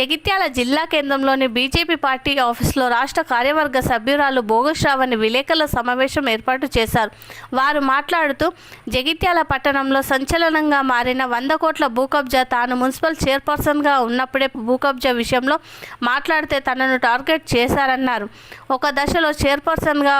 జగిత్యాల జిల్లా కేంద్రంలోని BJP party ఆఫీసులో రాష్ట్ర కార్యవర్గ సభ్యురాలు భోగశ్రావణి విలేకరుల సమావేశం ఏర్పాటు చేశారు. వారు మాట్లాడుతూ జగిత్యాల పట్టణంలో సంచలనంగా మారిన వంద కోట్ల భూకబ్జా తాను మున్సిపల్ చైర్పర్సన్గా ఉన్నప్పుడే భూకబ్జా విషయంలో మాట్లాడితే తనను టార్గెట్ చేశారన్నారు. ఒక దశలో చైర్పర్సన్గా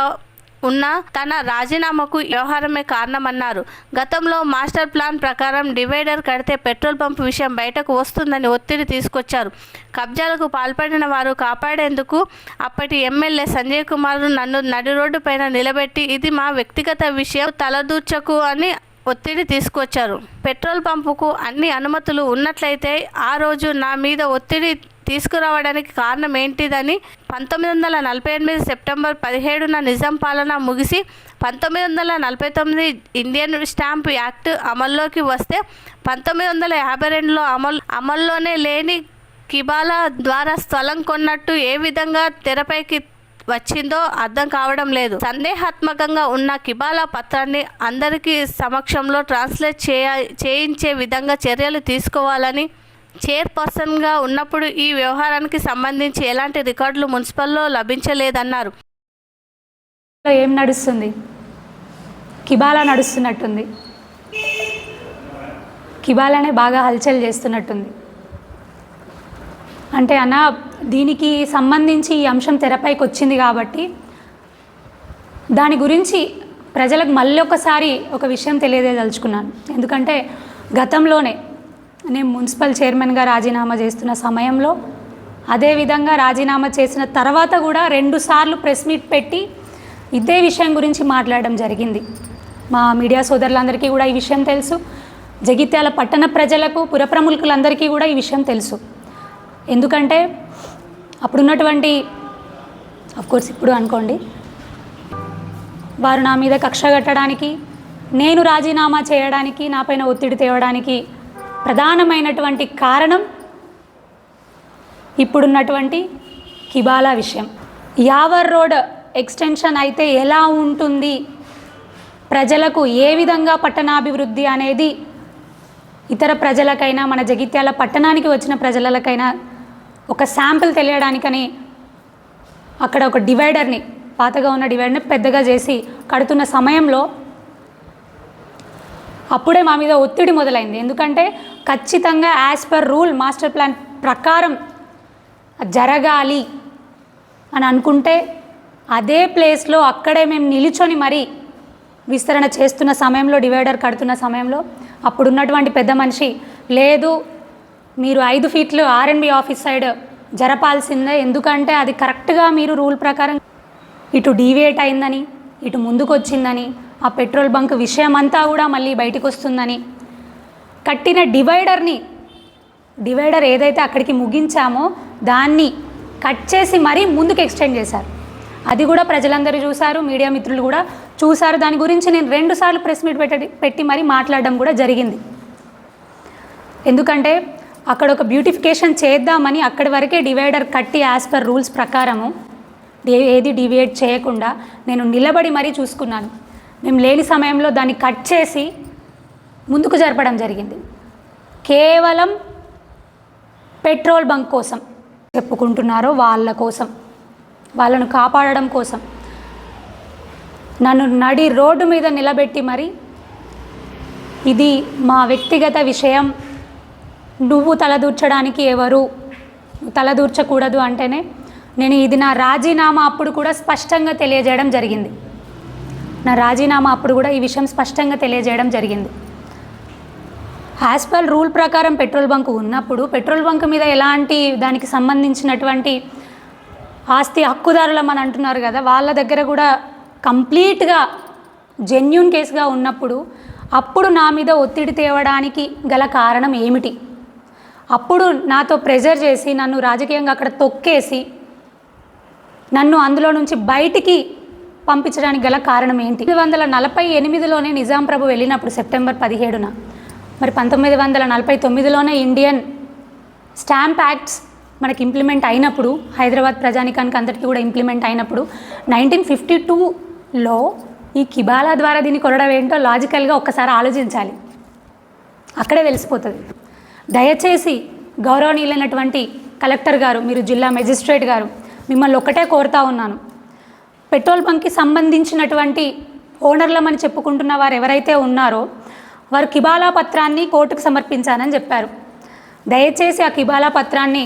ఉన్న తన రాజీనామాకు వ్యవహారమే కారణమన్నారు. గతంలో మాస్టర్ ప్లాన్ ప్రకారం డివైడర్ కడితే పెట్రోల్ పంప్ విషయం బయటకు వస్తుందని ఒత్తిడి తీసుకొచ్చారు. కబ్జాలకు పాల్పడిన వారు కాపాడేందుకు అప్పటి ఎమ్మెల్యే సంజయ్ కుమార్ నన్ను నడి రోడ్డు పైన నిలబెట్టి ఇది మా వ్యక్తిగత విషయం తలదూర్చకు అని ఒత్తిడి తీసుకొచ్చారు. పెట్రోల్ పంపుకు అన్ని అనుమతులు ఉన్నట్లయితే ఆ రోజు నా మీద ఒత్తిడి తీసుకురావడానికి కారణం ఏంటిదని పంతొమ్మిది వందల నలభై ఎనిమిది సెప్టెంబర్ పదిహేడున నిజాం పాలన ముగిసి పంతొమ్మిది వందల నలభై తొమ్మిది ఇండియన్ స్టాంప్ యాక్ట్ అమల్లోకి వస్తే పంతొమ్మిది వందల యాభై రెండులో అమలు అమల్లోనే లేని కిబాలా ద్వారా స్థలం కొన్నట్టు ఏ విధంగా తెరపైకి వచ్చిందో అర్థం కావడం లేదు. సందేహాత్మకంగా ఉన్న కిబాలా పత్రాన్ని అందరికీ సమక్షంలో ట్రాన్స్లేట్ చేయ చేయించే విధంగా చర్యలు తీసుకోవాలని చైర్పర్సన్గా ఉన్నప్పుడు ఈ వ్యవహారానికి సంబంధించి ఎలాంటి రికార్డులు మున్సిపల్లో లభించలేదన్నారు. ఏం నడుస్తుంది? కిబాలా నడుస్తున్నట్టుంది. కిబాలానే బాగా హల్చల్ చేస్తున్నట్టుంది. అంటే అన్న దీనికి సంబంధించి ఈ అంశం తెరపైకి వచ్చింది కాబట్టి దాని గురించి ప్రజలకు మళ్ళీ ఒకసారి ఒక విషయం తెలియజేయదలుచుకున్నాను. ఎందుకంటే గతంలోనే నేను మున్సిపల్ చైర్మన్గా రాజీనామా చేస్తున్న సమయంలో అదేవిధంగా రాజీనామా చేసిన తర్వాత కూడా రెండుసార్లు ప్రెస్ మీట్ పెట్టి ఇదే విషయం గురించి మాట్లాడడం జరిగింది. మా మీడియా సోదరులందరికీ కూడా ఈ విషయం తెలుసు. జగిత్యాల పట్టణ ప్రజలకు పురప్రముఖులందరికీ కూడా ఈ విషయం తెలుసు. ఎందుకంటే అప్పుడున్నటువంటి కోర్స్ ఇప్పుడు అనుకోండి వారు నా మీద కక్ష కట్టడానికి నేను రాజీనామా చేయడానికి నాపైన ఒత్తిడి తేవడానికి ప్రధానమైనటువంటి కారణం ఇప్పుడున్నటువంటి కిబాలా విషయం. యావర్ రోడ్ ఎక్స్టెన్షన్ అయితే ఎలా ఉంటుంది? ప్రజలకు ఏ విధంగా పట్టణాభివృద్ధి అనేది ఇతర ప్రజలకైనా మన జగిత్యాల పట్టణానికి వచ్చిన ప్రజలకైనా ఒక శాంపిల్ తెలియడానికని అక్కడ ఒక డివైడర్ని పాతగా ఉన్న డివైడర్ని పెద్దగా చేసి కడుతున్న సమయంలో అప్పుడే మా మీద ఒత్తిడి మొదలైంది. ఎందుకంటే ఖచ్చితంగా as per rule master plan ప్రకారం జరగాలి అని అనుకుంటే అదే ప్లేస్లో అక్కడే మేము నిలుచొని మరీ విస్తరణ చేస్తున్న సమయంలో డివైడర్ కడుతున్న సమయంలో అప్పుడున్నటువంటి పెద్ద మనిషి లేదు మీరు ఐదు ఫీట్లు ఆర్ఎన్బి ఆఫీస్ సైడ్ జరపాల్సిందే. ఎందుకంటే అది కరెక్ట్గా మీరు రూల్ ప్రకారం ఇటు డీవియేట్ అయిందని ఇటు ముందుకు వచ్చిందని ఆ పెట్రోల్ బంక్ విషయం అంతా కూడా మళ్ళీ బయటకు వస్తుందని కట్టిన డివైడర్ని డివైడర్ ఏదైతే అక్కడికి ముగించామో దాన్ని కట్ చేసి మరీ ముందుకు ఎక్స్టెండ్ చేశారు. అది కూడా ప్రజలందరూ చూశారు మీడియా మిత్రులు కూడా చూశారు. దాని గురించి నేను రెండుసార్లు ప్రెస్ మీట్ పెట్టి పెట్టి మరీ మాట్లాడడం కూడా జరిగింది. ఎందుకంటే అక్కడ ఒక బ్యూటిఫికేషన్ చేద్దామని అక్కడి వరకే డివైడర్ కట్టి యాజ్ పర్ రూల్స్ ప్రకారము ఏది డివియేట్ చేయకుండా నేను నిలబడి మరీ చూసుకున్నాను. మేము లేని సమయంలో దాన్ని కట్ చేసి ముందుకు జరపడం జరిగింది. కేవలం పెట్రోల్ బంక్ కోసం చెప్పుకుంటున్నారో వాళ్ళ కోసం వాళ్ళను కాపాడడం కోసం. నన్ను నడి రోడ్డు మీద నిలబెట్టి మరి ఇది మా వ్యక్తిగత విషయం. నువ్వు తలదూర్చడానికి ఎవరు తలదూర్చకూడదు అంటేనే నేను ఇది నా రాజీనామా అప్పుడు కూడా స్పష్టంగా తెలియజేయడం జరిగింది. నా రాజీనామా అప్పుడు కూడా ఈ విషయం స్పష్టంగా తెలియజేయడం జరిగింది. యాజ్ పర్ రూల్ ప్రకారం పెట్రోల్ బంక్ ఉన్నప్పుడు పెట్రోల్ బంక్ మీద ఎలాంటి దానికి సంబంధించినటువంటి ఆస్తి హక్కుదారులమని అంటున్నారు కదా వాళ్ళ దగ్గర కూడా కంప్లీట్గా జెన్యున్ కేసుగా ఉన్నప్పుడు అప్పుడు నా మీద ఒత్తిడి తేవడానికి గల కారణం ఏమిటి? అప్పుడు నాతో ప్రెజర్ చేసి నన్ను రాజకీయంగా అక్కడ తొక్కేసి నన్ను అందులో నుంచి బయటికి పంపించడానికి గల కారణం ఏంటి? పంతొమ్మిది వందల నలభై ఎనిమిదిలోనే నిజాం ప్రభు వెళ్ళినప్పుడు సెప్టెంబర్ పదిహేడున. మరి పంతొమ్మిది వందల నలభై తొమ్మిదిలోనే ఇండియన్ స్టాంప్ యాక్ట్స్ మనకి ఇంప్లిమెంట్ అయినప్పుడు హైదరాబాద్ ప్రజానికానికి అందరికీ కూడా ఇంప్లిమెంట్ అయినప్పుడు నైన్టీన్ ఫిఫ్టీ టూలో ఈ కిబాలా ద్వారా దీన్ని కొనడం ఏంటో లాజికల్గా ఒక్కసారి ఆలోచించాలి. అక్కడే తెలిసిపోతుంది. దయచేసి గౌరవనీయులైనటువంటి కలెక్టర్ గారు మీరు జిల్లా మెజిస్ట్రేట్ గారు మిమ్మల్ని ఒక్కటే కోరుతా ఉన్నాను. పెట్రోల్ బంక్కి సంబంధించినటువంటి ఓనర్లమని చెప్పుకుంటున్న వారు ఎవరైతే ఉన్నారో వారు కిబాలా పత్రాన్ని కోర్టుకు సమర్పించానని చెప్పారు. దయచేసి ఆ కిబాలా పత్రాన్ని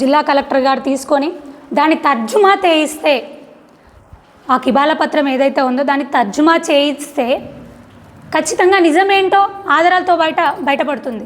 జిల్లా కలెక్టర్ గారు తీసుకొని దాన్ని తర్జుమా చేయిస్తే ఆ కిబాలా పత్రం ఏదైతే ఉందో దాన్ని తర్జుమా చేయిస్తే ఖచ్చితంగా నిజమేంటో ఆధారాలతో బయట బయటపడుతుంది.